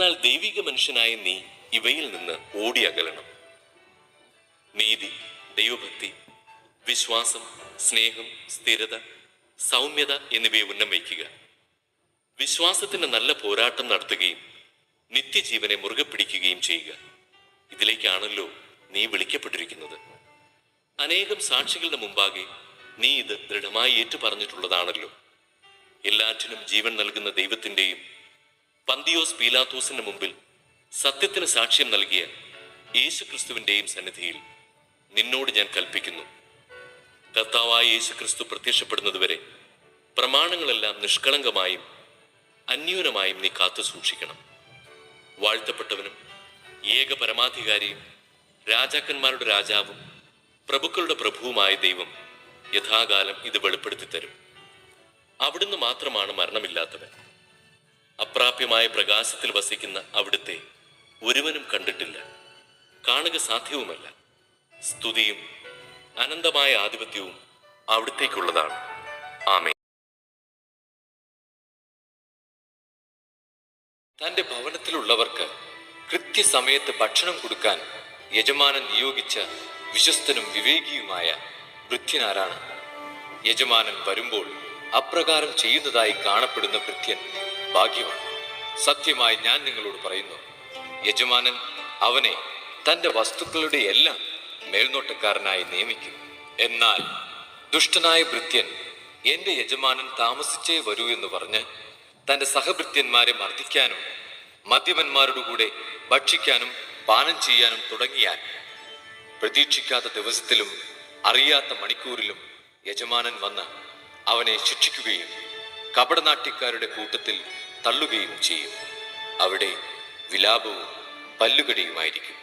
എന്നാൽ ദൈവിക മനുഷ്യനായ നീ ഇവയിൽ നിന്ന് ഓടിയകലണം നീതി ദൈവഭക്തി വിശ്വാസം സ്നേഹം സ്ഥിരത സൗമ്യത എന്നിവയെ ഉന്നം വയ്ക്കുക. വിശ്വാസത്തിന്റെ നല്ല പോരാട്ടം നടത്തുകയും നിത്യജീവനെ മുറുകെ പിടിക്കുകയും ചെയ്യുക. ഇതിലേക്കാണല്ലോ നീ വിളിക്കപ്പെട്ടിരിക്കുന്നത്. അനേകം സാക്ഷികളുടെ മുമ്പാകെ നീ ഇത് ദൃഢമായി ഏറ്റുപറഞ്ഞിട്ടുള്ളതാണല്ലോ. എല്ലാറ്റിനും ജീവൻ നൽകുന്ന ദൈവത്തിന്റെയും പന്തിയോസ് പീലാത്തോസിന്റെ മുമ്പിൽ സത്യത്തിന് സാക്ഷ്യം നൽകിയ യേശുക്രിസ്തുവിന്റെയും സന്നിധിയിൽ നിന്നോട് ഞാൻ കൽപ്പിക്കുന്നു. കർത്താവായ യേശുക്രിസ്തു പ്രത്യക്ഷപ്പെടുന്നതുവരെ പ്രമാണങ്ങളെല്ലാം നിഷ്കളങ്കമായും അന്യൂനമായും നീ കാത്തു സൂക്ഷിക്കണം. വാഴ്ത്തപ്പെട്ടവനും ഏക പരമാധികാരിയും രാജാക്കന്മാരുടെ രാജാവും പ്രഭുക്കളുടെ പ്രഭുവുമായ ദൈവം യഥാകാലം ഇത് വെളിപ്പെടുത്തി തരും അവിടുന്ന് മാത്രമാണ് മരണമില്ലാത്തവൻ. അപ്രാപ്യമായ പ്രകാശത്തിൽ വസിക്കുന്ന അവിടുത്തെ ഒരുവനും കണ്ടിട്ടില്ല. കാണുക സാധ്യവുമല്ല. സ്തുതിയും അനന്തമായ ആധിപത്യവും അവിടുത്തേക്കുള്ളതാണ്. ആമേ തന്റെ ഭവനത്തിലുള്ളവർക്ക് കൃത്യസമയത്ത് ഭക്ഷണം കൊടുക്കാൻ യജമാനൻ നിയോഗിച്ച വിശ്വസ്തനും വിവേകിയുമായ ഭൃത്യനാരാണ്. യജമാനൻ വരുമ്പോൾ അപ്രകാരം ചെയ്യുന്നതായി കാണപ്പെടുന്ന ഭൃത്യൻ ഭാഗ്യമാണ് സത്യമായി ഞാൻ നിങ്ങളോട് പറയുന്നു യജമാനൻ അവനെ തന്റെ വസ്തുക്കളുടെ എല്ലാം മേൽനോട്ടക്കാരനായി നിയമിക്കും. എന്നാൽ ദുഷ്ടനായ ഭൃത്യൻ എന്റെ യജമാനൻ താമസിച്ചേ വരൂ എന്ന് പറഞ്ഞ് തന്റെ സഹഭൃത്യന്മാരെ മർദ്ദിക്കാനും മദ്യപന്മാരുടെ കൂടെ ഭക്ഷിക്കാനും പാനം ചെയ്യാനും തുടങ്ങിയാൽ പ്രതീക്ഷിക്കാത്ത ദിവസത്തിലും അറിയാത്ത മണിക്കൂറിലും യജമാനൻ വന്ന് അവനെ ശിക്ഷിക്കുകയും കപടനാട്യക്കാരുടെ കൂട്ടത്തിൽ തള്ളുകയും ചെയ്യും. അവിടെ വിലാപവും പല്ലുകടിയുമായിരിക്കും.